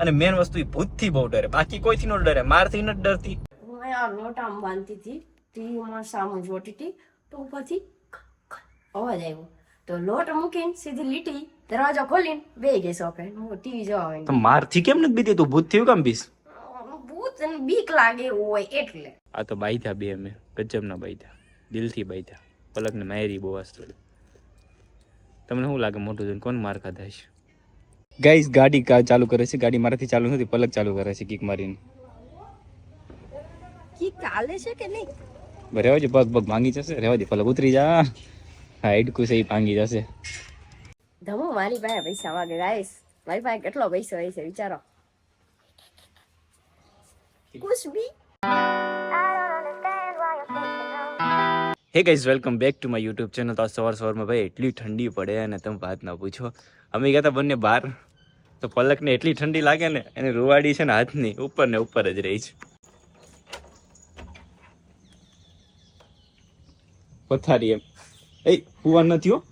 અને મેન વસ્તુ એ ભૂતથી બહુ ડરે. બાકી કોઈથી ન ડરે મારથી નથી ડરતી. હું આ લોટ આમ બાંધતી હતી ટીવીમાં સામું જોતી હતી તો ઉપરથી અવાજ આવ્યો. તો લોટ મૂકીને સીધી લીટી દરવાજો ખોલીને બે ગઈ સોફે હું ટીવી જોવા આવી તો મારથી કેમ નથી બીતી? તું ભૂતથી કેમ બીસ ભૂત અને બીક લાગે એવું હોય એટલે. આ તો બાઈધા બે અમે ગજબના બાઈથા દિલથી બાઈધા પલકને માયરી બહુ વાસ્તુ તમને શું લાગે? મોટું જોઈને કોણ માર ખાધા છે ગાઈસ ગાડી ચાલુ કરે છે? ગાડી મારાથી ચાલુ નથી પલક ચાલુ કરે છે કિક મારીને. કિક ચાલે છે કે નહીં? રહેવા દે પગ પગ ભાંગી જશે રહેવા દે પલક ઉતરી જા. હા કુસે ભાંગી જશે. ધમો મારી પાસે પૈસા વાગે ગાઈસ મારી પાસે કેટલો પૈસો હોય છે વિચારો. કુછ ભી hey guys welcome back to my YouTube channel તો સવાર સવારમાં ભાઈ એટલી ઠંડી પડે અને તમે વાત ના પૂછો. અમે ગયા હતા બંને બહાર તો પલકને એટલી ઠંડી લાગે ને, એને રૂવાડી છે ને હાથની, ઉપર ને ઉપર જ રહી છે. પથારી એમ. એ હુવા નથી હો.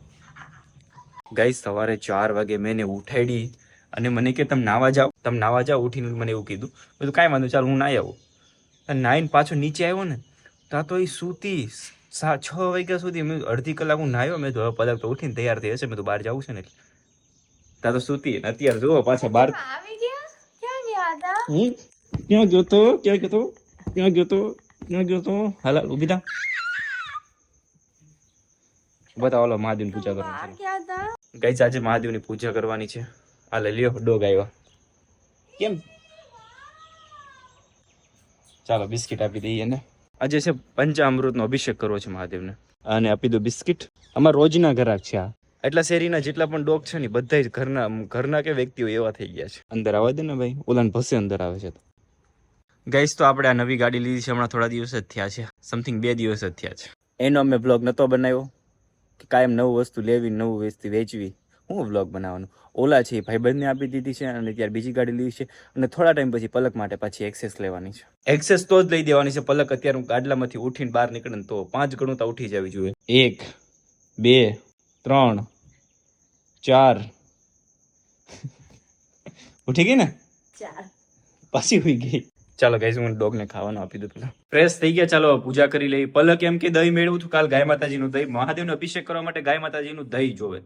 ગઈ સવારે ચાર વાગે મેં એને ઉઠાડી અને મને કે, તમે નાવા જાઓ. તમે નાવા જાઓ, ઉઠીને મને એવું કીધું. કીધું, કાંઈ વાંધો ચાલ હું નાઈ આવું. નાઈને પાછો નીચે આવ્યો ને, ત્યાં તો એ સૂતી છ વાગ્યા સુધી, મેં અડધી કલાક હું નાહ્યો મેં તો પલક તો ઉઠીને તૈયાર થઈ હશે મેં તો બહાર જવું છે ને એટલે. ત્યાં તો સૂતી ને. અત્યારે જુઓ પાછા બાર આવી ગયા? ક્યાં ગયા હતા? હું ક્યાં ગયો તો? ક્યાં ગયો તો? ક્યાં ગયો તો? ક્યાં ગયો તો? હાલ ઊભી થા. બતાવો ઓલો મહાદેવની પૂજા કરવાની છે. ગઈ આજે મહાદેવની પૂજા કરવાની છે. આ લઈ લ્યો ડોગ આવ્યો કેમ? ચાલો બિસ્કિટ આપી દઈએ ને આજે છે પંચામૃતનો અભિષેક કરવો છે મહાદેવને. અને આપી દો બિસ્કિટ. અમારા રોજના ઘરાક છે આ. એટલા શેરીના જેટલા પણ ડોગ છે ને બધા જ ઘરના ઘરના કે વ્યક્તિઓ એવા થઈ ગયા છે. અંદર આવે દે ને ભાઈ ઓલાને ભસે અંદર આવે છે તો. ગાઈસ તો આપણે આ નવી ગાડી લીધી છે હમણાં થોડા દિવસ જ થયા છે. સમથિંગ બે દિવસ જ થયા છે. એનો અમે બ્લોગ નહોતો બનાવ્યો કે કાયમ નવું વસ્તુ લેવી નવું વસ્તુ વેચવી. હું બ્લોગ બનાવવાનું? ઓલા છે એ ભાઈબંધને આપી દીધી છે અને ત્યારે બીજી ગાડી લીધી છે અને થોડા ટાઈમ પછી પલક માટે પાછી એક્સેસ લેવાની છે. એક્સેસ તો જ લઈ દેવાની છે પલક અત્યારે હું ગાડલામાંથી ઉઠીને બહાર નીકળે તો પાંચ ગણું તો ઉઠી જવી જોઈએ. એક બે ત્રણ ચાર. ઉઠી ગઈ ને? ચાર. પાછી હોઈ ગઈ. ચાલો ગાઈઝ હું ડોગને ખાવાનું આપી દઉં પેલા. ફ્રેશ થઈ ગયા ચાલો પૂજા કરી લઈ પલક એમ કે દહીં મેળવું છું કાલ ગાય માતાજીનું દહીં. મહાદેવનો અભિષેક કરવા માટે ગાય માતાજીનું દહીં જોવે.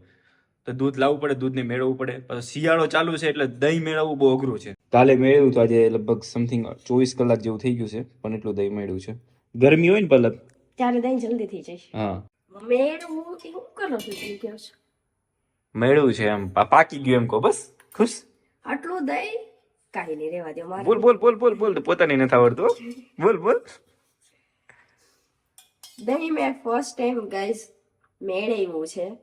તો દૂધ લાવવું પડે દૂધને મેળવવું પડે. પછી શિયાળો ચાલુ છે એટલે દહીં મેળવવું બહુ અઘરું છે. કાલે મેળવ્યું તો આજે લગભગ સમથિંગ ચોવીસ કલાક જેવું થઈ ગયું છે પણ એટલું દહીં મેળવ્યું છે. ગરમી હોય ને પલક? ત્યારે દહીં જલ્દી થઈ જાય હા. મેળવું એ કરો છું? કહો છો મેળવ્યું એમ પાકી ગયું એમ કહો બસ. ખુશ? આટલું દહીં કાંઈ નહીં રેવા દેવા મારે. બોલ બોલ બોલ બોલ બોલ. પોતાની નથી આવડતું. બોલ બોલ. દહીં મેં ફર્સ્ટ ટાઈમ ગાઈસ મેળવ્યું છે.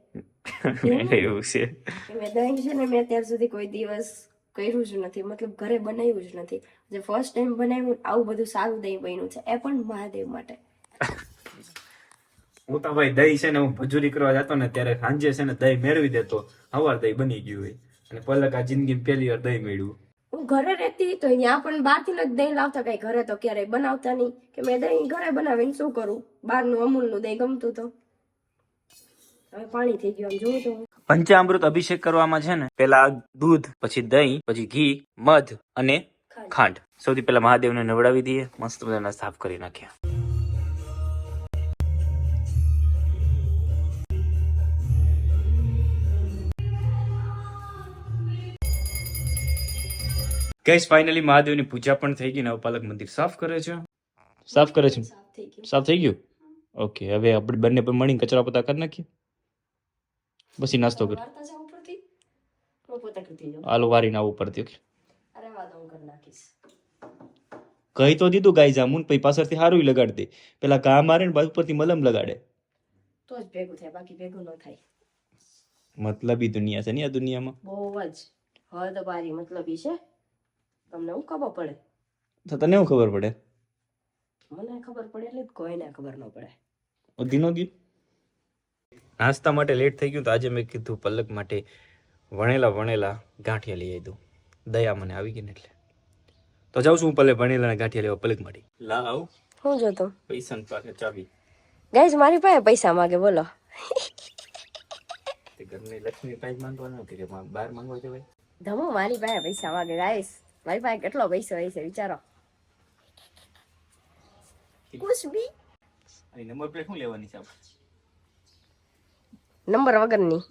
એવું છે. મેં દહીં છે ને મેં અત્યાર સુધી કોઈ દિવસ કર્યું જ નથી. મતલબ ઘરે બનાવ્યું જ નથી. જે ફર્સ્ટ ટાઈમ બનાવ્યું આવું બધું સારું દહીં બન્યું છે. એ પણ મહાદેવ માટે. હું તો ભાઈ દહીં છે ને હું ભજૂરી કરવા જતો ને ત્યારે સાંજે છે ને દહીં મેળવી દેતો. હવાર દહીં બની ગયું હોય. અને પલક આ જિંદગી પહેલી વાર દહીં મેળવ્યું. હું ઘરે રહેતી તો અહીંયા પણ બહારથી જ દહીં લાવતા કઈ ઘરે તો ક્યારેય બનાવતા નહીં. કે મેં દહીં ઘરે બનાવીને શું કરું? બહારનું અમૂલનું દહીં ગમતું તો. હવે પાણી થઈ ગયું આમ જોઉં તો. પંચામૃત અભિષેક કરવામાં છે ને પેલા દૂધ પછી દહીં પછી ઘી મધ અને ખાંડ. સૌથી પહેલા મહાદેવને નવડાવી દઈએ. મસ્ત મજાના સાફ કરી નાખ્યા. ગઈસ ફાઇનલી મહાદેવની પૂજા પણ થઈ ગઈ નવપાલક મંદિર સાફ કરે છે. સાફ કરે છે? સાફ થઈ ગયું. સાફ થઈ ગયું? ઓકે હવે આપણે બંને પણ મળીને કચરા પોતા કરી નાખીએ. પછી નાસ્તો કરી આલુ વારીને આવું પડતી ઓકે અરે વાદ હું કરી નાખીશ. કહી તો દીધું ગાય જામુન પછી પાછળથી સારું લગાડી દે. પેલા ઘા મારે ને બાજુ પરથી મલમ લગાડે. તો જ ભેગું થાય બાકી ભેગું ન થાય. મતલબી દુનિયા છે ને આ દુનિયામાં. બહુ જ હદ પારી મતલબી છે. તમને હું ખબર પડે? તો તને હું ખબર પડે? મને ખબર પડે એટલે કોઈને ખબર ન પડે. ધીનો દી નાસ્તા માટે લેટ થઈ ગયું તો આજે મેં કીધું પલક માટે વણેલા વણેલા ગાંઠિયા લઈ આવી દઉં દયા મને આવી ગઈ ને એટલે. તો જાઉં છું હું પલે વણેલા અને ગાંઠિયા લેવા પલક માટે. લાવ. હું જોતો પૈસા પાસે ચાવી. ગાઈઝ મારી પાસે પૈસા માગે બોલો. તે ઘરની લક્ષ્મી પાસે માંગવાનું કે બહાર માંગવા જવાય? ધમો મારી પાસે પૈસા માગે ગાઈસ મારી પાસે કેટલો પૈસો હોય છે વિચારો કુછ બી નંબર પ્લેટ શું લેવાની છે નંબર વગરની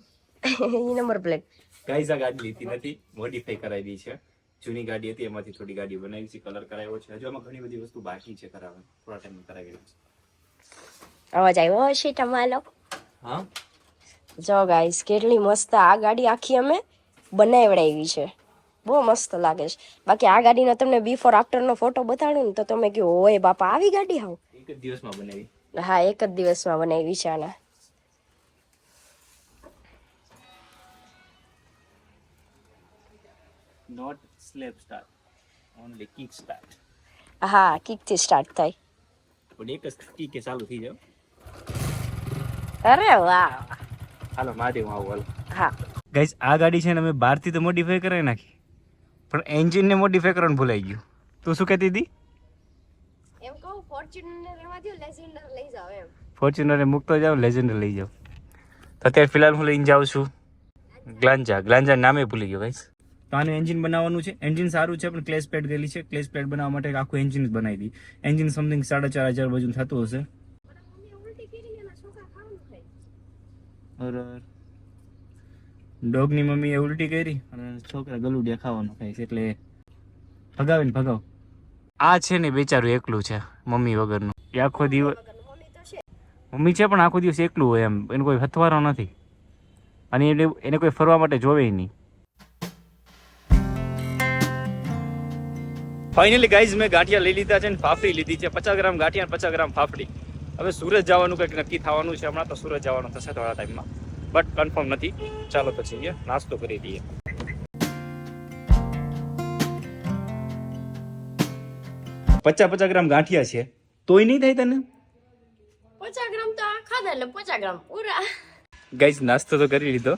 ઈ નંબર પ્લેટ ગાઈઝ આ ગાડી લીધી નથી મોડિફાઈ કરાવી છે જૂની ગાડી હતી એમાંથી થોડી ગાડી બનાવી છે કલર કરાવ્યો છે હજુ આમાં ઘણી બધી વસ્તુ બાકી છે કરાવવાની થોડા ટાઈમ કરાવી છે અવાજ આવ્યો છે તમારો હા જો ગાઈસ કેટલી મસ્ત આ ગાડી આખી અમે બનાવડાવી છે બહુ મસ્ત લાગે છે. બાકી આ ગાડીનો તમને બિફોર આફ્ટરનો ફોટો બતાડું ને તો તમે કહો ઓય બાપા આવી ગાડી હાવ? એક જ દિવસમાં બનાવી. હા એક જ દિવસમાં બનાવી છે આના not self start only kick start હા કિકથી સ્ટાર્ટ થાય. પણ એક જ કિકે ચાલુ થઈ જાવ અરે વાહ. હાલો મહાદેવ આવું હાલો. હા. ગાઈઝ આ ગાડી છે ને અમે બહારથી તો મોડિફાઈ કરાવી નાખી. પણ એન્જિનને મોડિફાઈ કરવાનું ભૂલાઈ ગયું. તું શું કહેતી હતી? એમ કહું ફોર્ચ્યુનર થયું લેજેન્ડર લઈ જાવ એમ. ફોર્ચ્યુનરે મૂકતો જાવ લેજેન્ડર લઈ જાવ તો અત્યારે ફિલહાલ હું લઈને જાઉં છું. ગ્લાન્જા ગ્લાન્જા નામે ભૂલી ગયો ગાઈસ. તો આનું એન્જિન બનાવવાનું છે. એન્જિન સારું છે પણ ક્લેશ પેડ ગયેલી છે. ક્લેશ પેડ બનાવવા માટે આખું એન્જિન જ બનાવી દી. એન્જિન સમથિંગ સાડા ચાર હજાર બાજુ થતું હશે. ડોગની મમ્મીએ ઉલટી કરી અને છોકરા ગલુડિયા ખાવાનું છે એટલે ભગાવે ને ભગાવ. આ છે ને બેચારું એકલું છે, મમ્મી વગરનું. એ આખો દિવસ મમ્મી છે પણ આખો દિવસ એકલું હોય એમ, એને કોઈ હથવારો નથી. અને એને એને કોઈ ફરવા માટે જોવે નહીં. ફાઇનલી ગાઈઝ મેં ગાંઠિયા લઈ લીધા છે ને ફાફડી લીધી છે. પચાસ ગ્રામ ગાંઠિયા પચાસ ગ્રામ ફાફડી. હવે સુરત જવાનું કંઈક નક્કી થવાનું છે. હમણાં તો સુરત જવાનું થશે થોડા ટાઈમમાં બટ કન્ફર્મ નથી. ચાલો જઈએ નાસ્તો કરી દઈએ પચાસ પચાસ ગ્રામ ગાંઠિયા છે. તોય નહીં થાય તને? પચાસ ગ્રામ તો આ ખાધા એટલે પચાસ ગ્રામ. પૂરા ગાઈઝ નાસ્તો તો કરી લીધો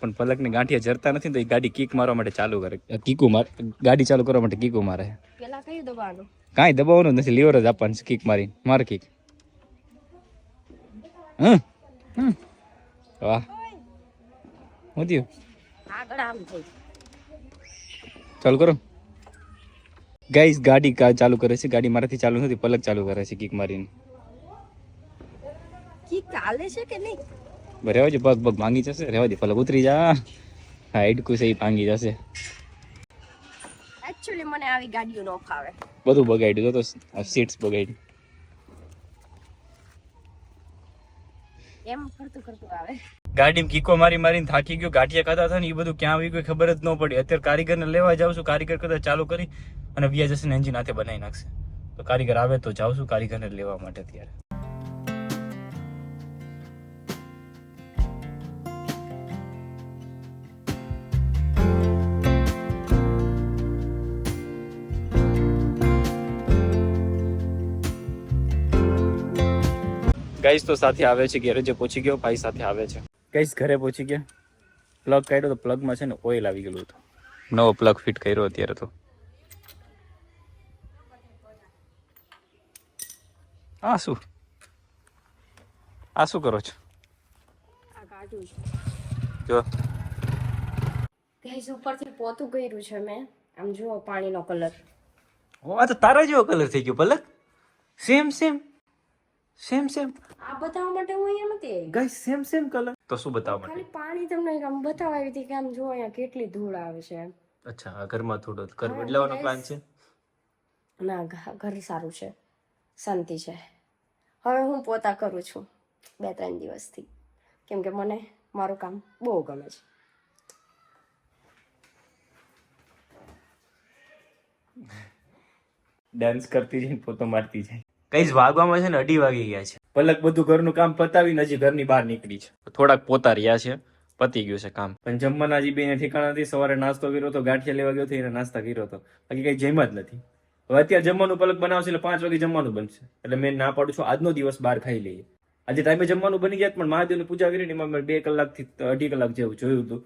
પણ પલકને ગાંઠિયા જરતા નથી તો એ ગાડી કિક મારવા માટે ચાલુ કરે. કીકુ માર ગાડી ચાલુ કરવા માટે કીકુ મારે. પેલા કઈ દબાવવાનું? કાંઈ દબાવવાનું નથી લીવર જ આપવાનું છે કિક મારી માર કિક. હમ હમ. વાહ. હું થયું આગળ આમ થઈ. ચાલુ કરો. ગાઈસ ગાડી કા ચાલુ કરે છે? ગાડી મારાથી ચાલુ નથી પલક ચાલુ કરે છે કિક મારીને. કિક ચાલે છે કે નહીં? રહેવા દે પગ પગ ભાંગી જશે. રહેવા દે પલક ઉતરી જા. હા હેડકું છે એ ભાંગી જશે. એક્ચ્યુઅલી મને આવી ગાડીઓ નો ફાવે. બધું બગાડ્યું તો સીટ્સ બગાડી એમ કરતું કરતું આવે. ગાડીમાં કીકો મારી મારીને થાકી ગયો, ગાંઠિયા ખાતા હતા ને એ બધું ક્યાં આવી ગયું ખબર જ ન પડી. અત્યારે કારીગરને લેવા જાઉં છું, કારીગર કદાચ ચાલુ કરી અને વ્યાજ જશે એન્જિન હાથે બનાવી નાખશે. તો કારીગર આવે તો જાઉં છું કારીગરને લેવા માટે અત્યારે. ગાઈસ તો સાથે આવે છે, ગેરેજે પહોંચી ગયો, ભાઈ સાથે આવે છે. ગાઈસ ઘરે પહોંચી ગયા પ્લગ કાઢ્યો તો પ્લગમાં છે ને ઓઇલ આવી ગયેલું હતું. નવો પ્લગ ફિટ કર્યો અત્યારે તો. આ શું? આ શું કરો છો? આ કાઢું છું. જો. ગેસ ઉપરથી પોતું કર્યું છે મેં. આમ જુઓ પાણીનો કલર. આ તો તારા જેવો કલર થઈ ગયો Palak. Same same same same આ બતાવવા માટે હું અહીંયા નથી આવી. ગાઈસ સેમ સેમ કલર તો શું બતાવવા માટે? ખાલી પાણી તમને આમ બતાવવા આવી હતી કે આમ જુઓ અહીંયા કેટલી ધૂળ આવે છે અચ્છા આ ઘરમાં થોડો ઘર બદલાવાનો પ્લાન છે? ના ઘર સારું છે. શાંતિ છે. હવે હું પોતા કરું છું બે ત્રણ દિવસથી. કેમ કે મને મારું કામ બહુ ગમે છે. ડાન્સ કરતી જઈને પોતો મારતી જાય. કઈ જ વાગવામાં છે ને અઢી વાગી ગયા છે. પલક બધું ઘરનું કામ પતાવીને હજી ઘરની બહાર નીકળી છે. થોડાક પોતા રહ્યા છે પતી ગયું છે કામ. પણ જમવાના હજી બેને ઠેકાણા નથી સવારે નાસ્તો કર્યો તો ગાંઠિયા લેવા ગયો હતો એને નાસ્તા કર્યો હતો. બાકી કઈ જમ્યા જ નથી. હવે અત્યારે જમવાનું પલક બનાવશે એટલે પાંચ વાગે જમવાનું બનશે. એટલે મેં ના પાડું છું આજનો દિવસ બહાર ખાઈ લઈએ. આજે ટાઈમે જમવાનું બની ગયા પણ મહાદેવની પૂજા કરીને એમાં મેં બે કલાકથી અઢી કલાક જેવું જોયું હતું.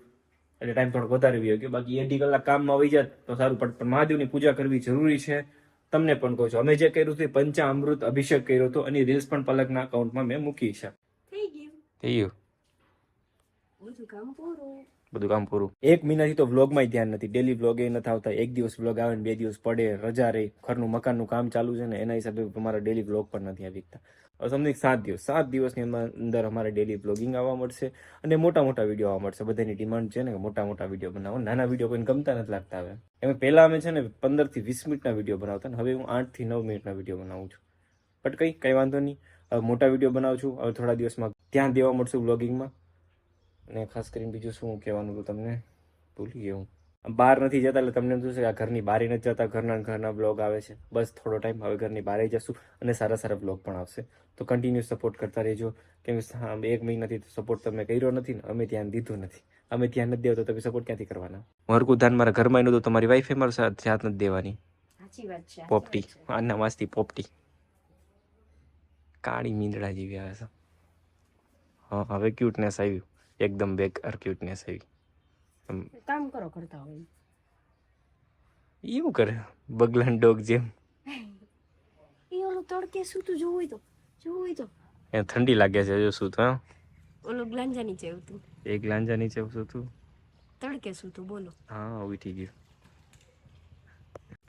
એટલે ટાઈમ થોડો વધારે વ્યો ગયો. બાકી અઢી કલાક કામમાં આવી જાત તો સારું પડે પણ મહાદેવની પૂજા કરવી જરૂરી છે. તમને પણ કહું છું. અમે જે કર્યું હતું પંચામૃત અભિષેક કર્યો હતો અને રીલ્સ પણ પલકના અકાઉન્ટમાં મેં મૂકી છે. થઈ ગયું થઈ ગયું બધું કામ પૂરું બધું કામ પૂરું. એક મહિનાથી તો વ્લોગમાં ધ્યાન નથી. ડેલી વ્લોગ એ નથી આવતા. એક દિવસ વ્લોગ આવે ને બે દિવસ પડે, રજા રહે, ઘરનું મકાનનું કામ ચાલુ છે ને, એના હિસાબે અમારા ડેલી વ્લોગ પણ નથી આવી શકતા. સમથિંગ સાત દિવસ. સાત દિવસની અંદર- અમારે ડેલી વ્લોગિંગ આવવા મળશે અને મોટા મોટા વીડિયો આવવા મળશે. બધાની ડિમાન્ડ છે ને, મોટા મોટા વીડિયો બનાવો. નાના વીડિયો કોઈને ગમતા નથી લાગતા હવે. એમાં પહેલાં અમે છે ને પંદરથી વીસ મિનિટના વીડિયો બનાવતા ને, હવે હું આઠથી નવ મિનિટના વીડિયો બનાવું છું. બટ કંઈ કંઈ વાંધો નહીં. હવે મોટા વીડિયો બનાવું છું. હવે થોડા દિવસમાં ધ્યાન દેવા મળશે વ્લોગિંગમાં અને ખાસ કરીને બીજું શું કહેવાનું હતું તમને ભૂલી ગયો હું. બહાર નથી જતા એટલે તમને શું છે કે આ ઘરની બહાર નથી જતા ઘરના ઘરના બ્લોગ આવે છે. બસ થોડો ટાઈમ હવે ઘરની બહાર જશું અને સારા સારા બ્લોગ પણ આવશે. તો કન્ટિન્યુ સપોર્ટ કરતા રહેજો. કેમ કે એક મહિનાથી સપોર્ટ તમે કર્યો નથી ને અમે ધ્યાન દીધું નથી. અમે ધ્યાન નથી દેવા તો તમે સપોર્ટ ક્યાંથી કરવાના? મરકું ધાન મારા ઘરમાં એનું તો તમારી વાઈફે મારા સાથે નથી દેવાની. પોપટી આના માસથી પોપટી. કાળી મીંદડા જેવી આવે છે. હા હવે ક્યુટનેસ આવ્યું. એકદમ બેકાર ક્યુટનેસ આવી. કામ કરો કરતા હોય એવું કરે બગલાન ડોગ જેમ. એ ઓલું તડકે સૂતું જોવું હોય તો જોવું હોય તો. એ ઠંડી લાગે છે જો શું હા? ઓલું ગ્લાંજા નીચે આવતું. એક ગ્લાંજા નીચે સૂતું? તડકે સૂતું બોલો. હા ઉઠી ગયું.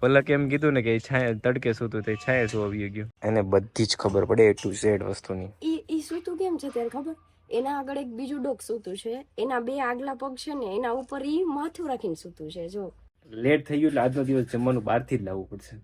પલક એમ કીધું ને કે છાયા તડકે સૂતું તે છાયા સુ આવી ગયું. એને બધી જ ખબર પડે એ ટુ ઝેડ વસ્તુની. ઈ ઈ સૂતું કેમ છે ત્યારે ખબર? એના આગળ એક બીજું ડોગ સૂતું છે. એના બે આગલા પગ છે ને એના ઉપર ઈ માથું રાખીને સૂતું છે જો. લેટ થઈ ગયું એટલે આજનો દિવસ જમવાનું બહારથી જ લાવવું પડશે.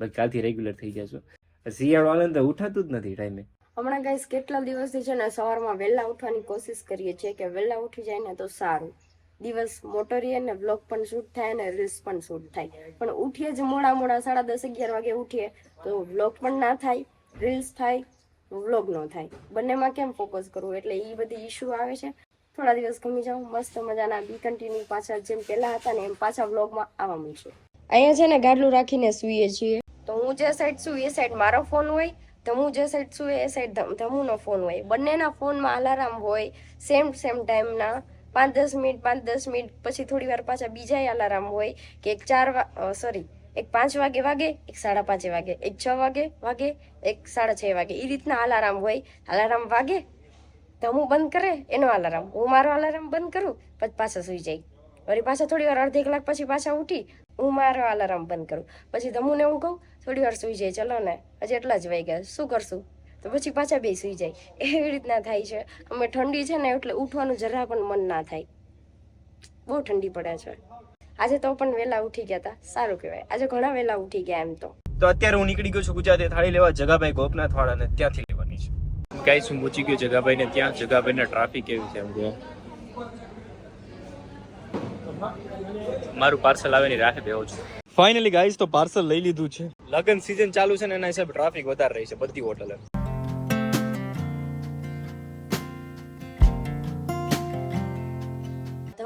બસ કાલથી રેગ્યુલર થઈ જશો શિયાળો આનંદ ઉઠાતું જ નથી ટાઈમે હમણાં ગાઈસ કેટલા દિવસથી છે ને સવારમાં વહેલા ઉઠવાની કોશિશ કરીએ છીએ કે વહેલા ઉઠી જાય ને તો સારું. દિવસ મોટો રહીએ ને વ્લોગ પણ શૂટ થાય ને રીલ્સ પણ શૂટ થાય. પણ ઉઠીએ જ મોડા મોડા સાડા દસ અગિયાર વાગે ઉઠીએ તો વ્લોગ પણ ના થાય રીલ્સ થાય વ્લોગ ન થાય. બંનેમાં કેમ ફોકસ કરવું? એટલે એ બધી ઇશ્યુ આવે છે. થોડા દિવસ ગમી જાઉં, મસ્ત મજાના બી કન્ટિન્યુ પાછા જેમ પહેલા હતા ને એમ પાછા વ્લોગમાં આવવા મળશે. અહીંયા છે ને ગાડલું રાખીને સૂઈએ છીએ. તો હું જે સાઈડ છું એ સાઈડ મારો ફોન હોય ધમુ જે સાઈડ છું એ સાઈડ ધમુનો ફોન હોય. બંનેના ફોનમાં અલાર્મ હોય સેમ સેમ ટાઈમના પાંચ દસ મિનિટ, પાંચ દસ મિનિટ પછી થોડી વાર પાછા બીજા અલાર્મ હોય કે એક ચાર સોરી એક પાંચ વાગે વાગે, એક સાડા પાંચે વાગે, એક છ વાગે વાગે, એક સાડા છ વાગે. એ રીતના અલાર્મ હોય. અલાર્મ વાગે ધમુ બંધ કરે, એનો અલાર્મ હું મારો અલાર્મ બંધ કરું, પછી પાછા સુઈ જાય. વળી પાછા થોડી વાર અડધી કલાક પછી પાછા ઉઠી, હું મારો અલાર્મ બંધ કરું. પછી ધમુને હું કહું, થોડી વાર સુઈ જાય, ચલો ને. હજી એટલા જ વાગ્યા. શું કરશું? તો પછી પાછા બે સુઈ જાય. એવી રીતના થાય છે. અમે ઠંડી છે ને, એટલે ઉઠવાનું જરા પણ મન ના થાય. બહુ ઠંડી પડે છે. આજે તો પણ વહેલા ઉઠી ગયા હતા સારું કહેવાય. આજે ઘણા વહેલા ઉઠી ગયા એમ તો. તો અત્યારે હું નીકળી ગયો છું ગુજરાતે થાળી લેવા જગાભાઈ ગોપનાથ વાળાને ત્યાંથી લેવાની છે. ગાઈસ હું પહોંચી ગયો જગાભાઈ ને ત્યાં જગાભાઈ ને ટ્રાફિક કેવી છે એમ જો મારું પાર્સલ આવે ની રાહે બેહો છું. ફાઇનલી ગાઈસ તો પાર્સલ લઈ લીધું છે. લગન સીઝન ચાલુ છે ને એના હિસાબે ટ્રાફિક વધારે રહી છે બધી હોટલે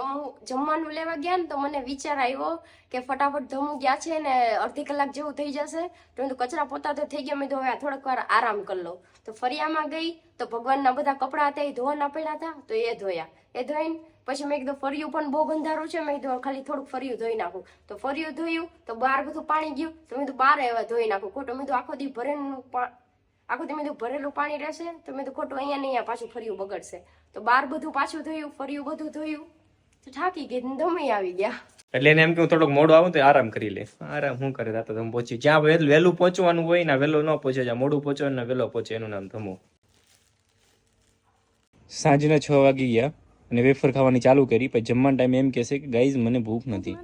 ધમુ જમવાનું લેવા ગયા ને તો મને વિચાર આવ્યો કે ફટાફટ ધમુ ગયા છે ને અડધી કલાક જેવું થઈ જશે. તો મેં કચરા પોતા તો થઈ ગયા. મેં તો હવે થોડીક વાર આરામ કરી લઉં તો ફરિયામાં ગઈ તો ભગવાનના બધા કપડાં હતા એ ધોવાના પડ્યા હતા, તો એ ધોયા. એ ધોઈને પછી મેં કીધું, ફર્યું પણ બહુ ગંધારું છે. મેં કીધું ખાલી થોડુંક ફરિયું ધોઈ નાખું. તો ફર્યું ધોયું, તો બહાર બધું પાણી ગયું, તો મેં કીધું બહાર એવા ધોઈ નાખું. ખોટું, મેં તો આખો દી ભરેલું આખું દી મેં ભરેલું પાણી રહેશે. તો મેં તો ખોટું, અહીંયા ને અહીંયા પાછું ફરિયું બગડશે. તો બહાર બધું પાછું ધોયું, ફર્યું બધું ધોયું. તો થાકી ગઈ દમે આવી ગયા. એટલે એને એમ કે હું થોડોક મોડો આવું તો આરામ કરી લે. આરામ હું કરે? તો તમે પહોંચી જ્યાં વહેલું પહોંચવાનું હોય ને વહેલો ન પહોંચે જ્યાં મોડું પહોંચે ને વહેલો પહોંચે એનું નામ ધમો. સાંજના છ વાગી ગયા અને વેફર ખાવાની ચાલુ કરી પછી જમવાના ટાઈમે એમ કહેશે કે ગાઈઝ મને ભૂખ નથી.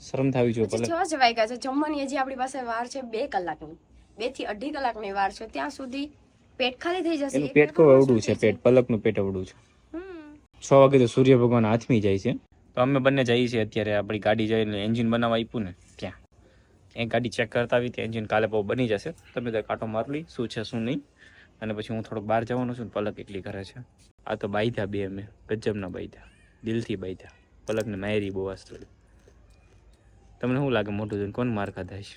શરમ થાવી જોઈએ ભલે. છ જ વાગ્યા છે. જમવાની હજી આપણી પાસે વાર છે બે કલાકની. બેથી અઢી કલાકની વાર છે. ત્યાં સુધી પેટ ખાલી થઈ જશે. પેટ કો અવડું છે પેટ. પલકનું પેટ અવડું છે. છ વાગે તો સૂર્ય ભગવાન હાથમી જાય છે. તો અમે બંને જઈએ છીએ અત્યારે આપણી ગાડી જઈને એન્જિન બનાવવા આપ્યું ને ત્યાં. એ ગાડી ચેક કરતા આવી ત્યાં એન્જિન કાલે બહુ બની જશે. તમે તો કાંટો મારી લઈ શું છે, શું નહીં. અને પછી હું થોડોક બહાર જવાનો છું પલક એટલી કરે છે. આ તો બાયધા બે અમે, ગજબના બાયધા દિલથી બાયધા પલકને માયરી બહુ વાસ્તુ તમને શું લાગે? મોટું જોઈને કોણ માર ખાધા છે.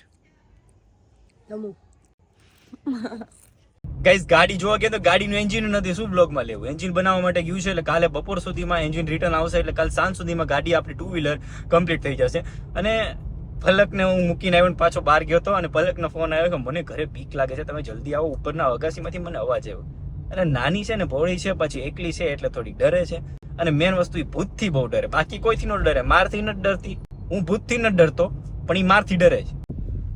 ગાઈઝ ગાડી જોવા ગયા તો ગાડીનું એન્જિન નથી. શું બ્લોગમાં લેવું? એન્જિન બનાવવા માટે ગયું છે એટલે કાલે બપોર સુધીમાં એન્જિન રિટર્ન આવશે એટલે કાલ સાંજ સુધીમાં ગાડી આપણી ટુ વ્હીલર કમ્પ્લીટ થઈ જશે. અને ફલકને હું મૂકીને આવ્યો ને પાછો બહાર ગયો હતો અને ફલકનો ફોન આવ્યો કે મને ઘરે બીક લાગે છે, તમે જલ્દી આવો, ઉપરના અગાસીમાંથી મને અવાજ આવ્યો. અને નાની છે ને, ભોળી છે, પછી એકલી છે એટલે થોડી ડરે છે. અને મેન વસ્તુ એ ભૂતથી બહુ ડરે. બાકી કોઈથી ન ડરે. મારથી નથી ડરતી. હું ભૂતથી નથી ડરતો, પણ એ મારથી ડરે છે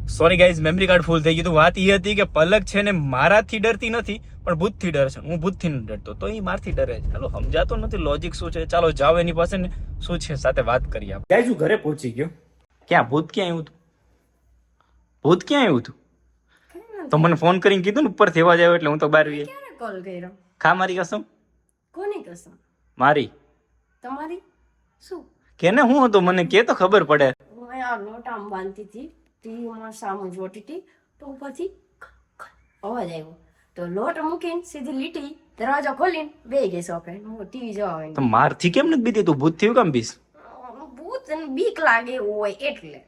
sorry guys memory card full થઈ ગયું. તો વાત એ હતી કે પલક છે ને મારાથી ડરતી નથી પણ ભૂતથી ડરે છે. હું ભૂતથી નથી ડરતો તો એ મારથી ડરે છે. ચાલો સમજાતો નથી લોજિક શું છે? ચાલો જાઓ એની પાસે ને શું છે? સાથે વાત કરી આપ ગાઈઝ હું ઘરે પહોંચી ગયો. ક્યાં? ભૂત ક્યાં આવ્યું હતું? ભૂત ક્યાં આવ્યું હતું? તો મને ફોન કરીને કીધું ને ઉપર થવા જાય એટલે હું તો બહાર કોલ કર્યો? ખા મારી કસમ? કોની કસમ? મારી. તમારી? શું? કેને હું હતું? મને કે તો ખબર પડે. હું આ લોટ આમ બાંધતી હતી. ટીવીમાં સામે જોતી હતી તો પછી અવાજ આવ્યો. તો લોટ મૂકીને સીધી લીટી દરવાજો ખોલીને બે ગઈ સોફે હું ટીવી જોવા તો આવી મારથી કેમ નથી બીતી? તું ભૂત થયું કેમ બીસ? ભૂત અને બીક લાગે એવું હોય એટલે.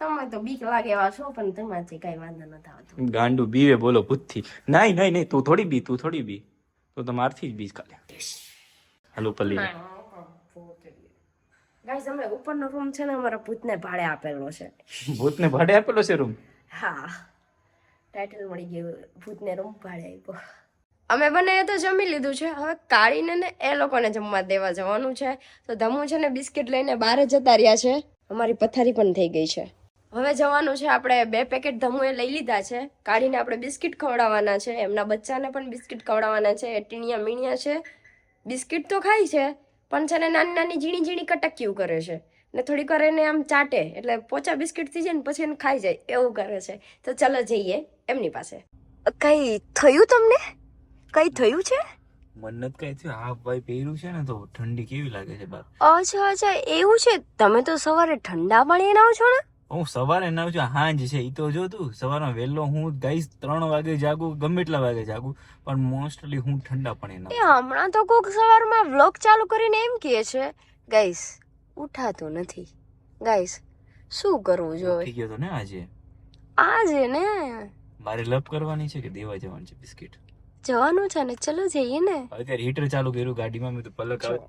તમે તો બીક લાગે એવા છો પણ તમારે કઈ વાંધો નથી આવતો ગાંડુ બીવે બોલો ભૂતથી. નહીં નહીં નહીં તું થોડી બી તું થોડી બી. તું તો મારથી જ બીજ કાલે હાલો પલ્લી ગાઈસ અમે ઉપરનો રૂમ છે ને અમારા ભૂતને ભાડે આપેલો છે. ભૂતને ભાડે આપેલો છે રૂમ હા. ટાઇટલ મળી ગયું ભૂતને રૂમ ભાડે આપ્યો. અમે બંને તો જમી લીધું છે. હવે કાળીને ને એ લોકોને જમવા દેવા જવાનું છે. તો ધમુ છે ને બિસ્કિટ લઈને બહાર જતા રહ્યા છે. અમારી પથારી પણ થઈ ગઈ છે. હવે જવાનું છે આપણે બે પેકેટ ધમુએ લઈ લીધા છે. કાઢીને આપણે બિસ્કિટ ખવડાવવાના છે. એમના બચ્ચાને પણ બિસ્કિટ ખવડાવવાના છે. એ ટીણિયા મીણિયા છે. બિસ્કિટ તો ખાય છે. પણ છે ને નાની નાની ઝીણી ઝીણી કટક્યું કરે છે. ને થોડીક વાર એને આમ ચાટે એટલે પોચા બિસ્કિટ થઈ જાય ને પછી એને ખાઈ જાય એવું કરે છે. તો ચાલો જઈએ એમની પાસે. કઈ થયું તમને? કઈ થયું છે? મને જ કઈ થયું. હા ભાઈ પહેર્યું છે ને તો ઠંડી કેવી લાગે છે બાર અચ્છા અચ્છા એવું છે? તમે તો સવારે ઠંડા પાણી નાવ છો ને? હું સવારે ના છું હાંજ છે એ તો જો તું સવારમાં વહેલો હું ગાઈસ ત્રણ વાગે જાગું ગમે એટલા વાગે જાગું પણ મોસ્ટલી હું ઠંડા પાણી ના હમણાં તો કોક સવારમાં વ્લોગ ચાલુ કરીને એમ કહે છે ગાઈસ ઉઠાતું નથી. ગાઈસ શું કરવું જોઈએ? ગયો તો ને આજે? આજે ને? મારે લપ કરવાની છે કે દેવા જવાનું છે બિસ્કિટ? જવાનું છે ને ચલો જઈએ ને. અત્યારે હીટર ચાલુ કર્યું ગાડીમાં મેં તો પલક આવે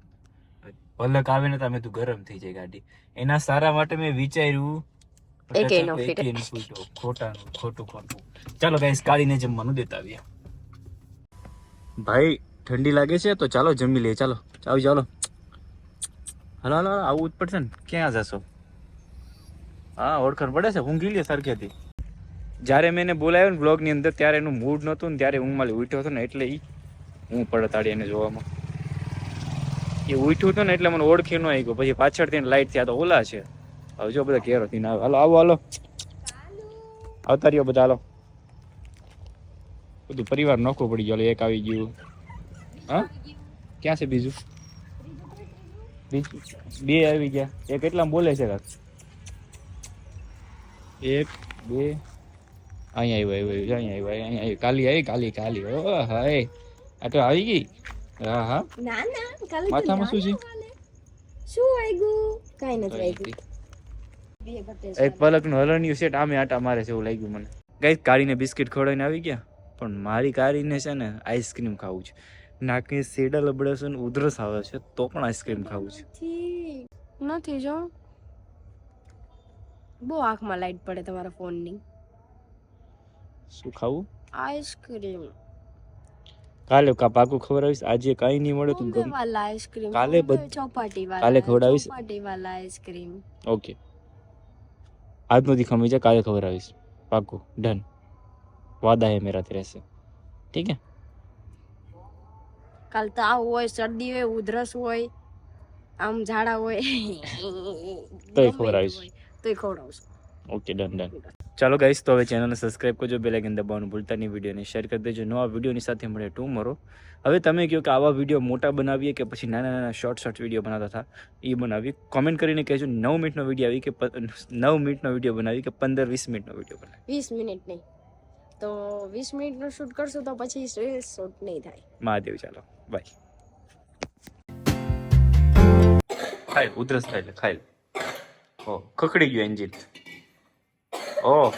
પલક આવે ને તો મેં તું ગરમ થઈ જાય ગાડી. એના સારા માટે મેં વિચાર્યું એકેય નો ફીટે. એકેય નો ફીટો. ખોટાનું ખોટું ખોટું. ચાલો ગાઈસ કાઢીને જમવાનું દેતા આવીએ ભાઈ ઠંડી લાગે છે તો ચાલો જમી લઈએ ચાલો. ચાલો ચાલો. હલો હલો આવું જ પડશે ને. ક્યાં જશો? હા ઓળખાણ પડે છે ઊંઘી લે સરખેથી. જ્યારે મેં એને બોલાવ્યો ને બ્લોગની અંદર ત્યારે એનું મૂડ નહોતું ને ત્યારે ઊંઘમાં ઉઠ્યો હતો ને એટલે એ હું પડતાડી એને જોવામાં. એ ઉઠ્યું હતું ને એટલે મને ઓળખી ન આવી ગયો પછી પાછળથી લાઇટ થયા તો ઓલા છે. હવે જો બધા ઘેર હતી આવે. હાલો આવો હાલો. આવતા રહ્યો બધા હાલો. બધું પરિવાર નોખું પડી ગયો. એક આવી ગયું. હા? ક્યાં છે બીજું? બીજું? બે આવી ગયા. એ કેટલા બોલે છે કાક એક બે. અહીંયા આવ્યો આવ્યો આવ્યું અહીંયા આવ્યો અહીંયા આવ્યો. કાલી આવી કાલી કાલી. ઓ હાય. આ તો આવી ગઈ? હા હા. ના ના કાલે માથામાં શું છે? શું આવ્યું કઈ નથી બત્રીસ એક પલકનું હલણ્યું સેટ આમે આટા મારે છે એવું લાગ્યું મને. ગઈ કાઢીને બિસ્કિટ ખવડાવીને આવી ગયા. પણ મારી કાઢીને છે ને આઈસ્ક્રીમ ખાવું છે. નાકે સેડા લબડે છે ને ઉધરસ આવે છે તો પણ આઈસ્ક્રીમ ખાવું છે. નથી. જો. બહુ આંખમાં લાઈટ પડે તમારા ફોનની. શું ખાવું? આઈસ્ક્રીમ. કાલે કા પાકું ખવડાવીશ? આજે કઈ નહીં મળે તું ગમ આઈસ્ક્રીમ. કાલે ચોપાટી વાળા કાલે ખવડાવીશ. ચોપાટી વાળા આઈસ્ક્રીમ. ઓકે. આજ નથી ખમી જાય કાલે આવીશ. પાકું ડન. વાદા હે મેરાથી રહેશે. ઠીક હે? કાલ તાવ હોય શરદી હોય ઉધરસ હોય આમ ઝાડા હોય. તોય ખબર આવીશ તોય ખબર આવશે ઓકે ડન ડન. ચાલો ગાઈશ તો હવે ચેનલને સબસ્ક્રાઇબ કરજો બે આઇકન દબાવવાનું ભૂલતા નહીં વિડીયોને શેર કરી દેજો. નવા વિડીયોની સાથે મળે ટુ મરો હવે તમે કહો કે આવા વીડિયો મોટા બનાવીએ કે પછી નાના નાના શોર્ટ શોર્ટ વીડિયો બનાવતા હતા એ બનાવી કોમેન્ટ કરીને કહેજો નવ મિનિટનો વીડિયો આવી કે નવ મિનિટનો વીડિયો બનાવી કે પંદર વીસ મિનિટનો વીડિયો બનાવી વીસ મિનિટ નહીં. તો વીસ મિનિટનો શૂટ કરશું તો પછી શૂટ નહીં થાય. મહાદેવ ચાલો. બાય ખાઈ ઉધરસ થાય લે ખાઈ ઓ ખખડી ગયું એન્જિન ઓહો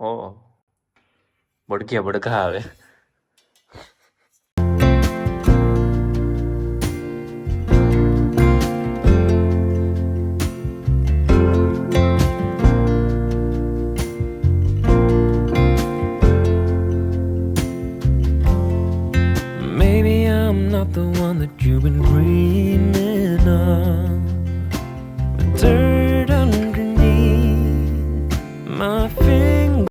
ઓહો બડક્યા બડકા આવે Maybe I'm not the one that you've been